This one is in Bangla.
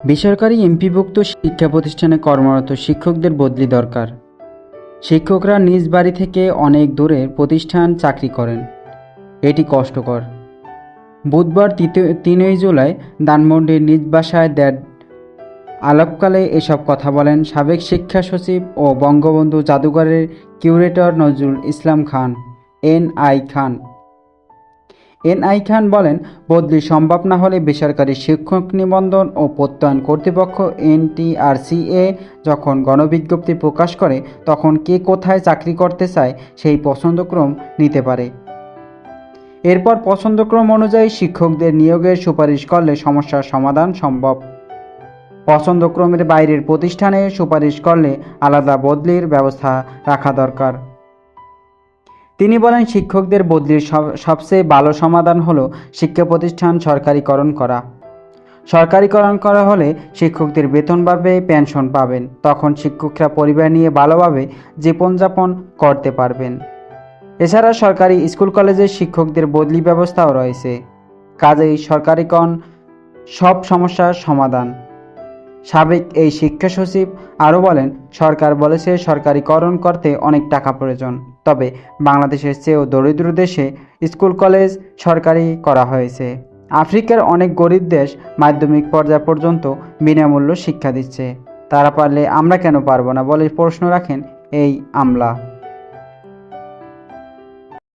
বেসরকারি এমপিভুক্ত শিক্ষা প্রতিষ্ঠানে কর্মরত শিক্ষকদের বদলি দরকার। শিক্ষকরা নিজ বাড়ি থেকে অনেক দূরে প্রতিষ্ঠান চাকরি করেন। এটি কষ্টকর। বুধবার তিনই জুলাই দানমন্ডির নিজ বাসায় দেড় আলাপকালে এসব কথা বলেন সাবেক শিক্ষা সচিব ও বঙ্গবন্ধু জাদুঘরের curator Nazrul Islam Khan, N I Khan. N I Khan বলেন, বদলি সম্ভব না হলে বেসরকারি শিক্ষক নিবন্ধন ও প্রত্যয়ন কর্তৃপক্ষ এনটিআরসিএ যখন গণবিজ্ঞপ্তি প্রকাশ করে, তখন কে কোথায় চাকরি করতে চায় সেই পছন্দক্রম নিতে পারে। এরপর পছন্দক্রম অনুযায়ী শিক্ষকদের নিয়োগের সুপারিশ করলে সমস্যার সমাধান সম্ভব। পছন্দক্রমের বাইরের প্রতিষ্ঠানে সুপারিশ করলে আলাদা বদলির ব্যবস্থা রাখা দরকার। তিনি বলেন, শিক্ষকদের বদলির সব- সবচেয়ে ভালো সমাধান হলো শিক্ষা প্রতিষ্ঠান সরকারিকরণ করা। সরকারিকরণ করা হলে শিক্ষকদের বেতন পাবে, পেনশন পাবেন। তখন শিক্ষকরা পরিবার নিয়ে ভালোভাবে জীবনযাপন করতে পারবেন। এছাড়া সরকারি স্কুল কলেজের শিক্ষকদের বদলি ব্যবস্থাও রয়েছে। কাজেই সরকারিকরণ সব সমস্যার সমাধান। সাবেক এই শিক্ষা সচিব আরও বলেন, সরকার বলেছে সরকারিকরণ করতে অনেক টাকা প্রয়োজন। তবে বাংলাদেশের চেয়েও দরিদ্র দেশে স্কুল, কলেজ সরকারি করা হয়েছে। আফ্রিকার অনেক গরিব দেশ মাধ্যমিক পর্যায় পর্যন্ত বিনামূল্য শিক্ষা দিচ্ছে। তারা পারলে আমরা কেন পারব না বলে প্রশ্ন রাখেন এই আমলা।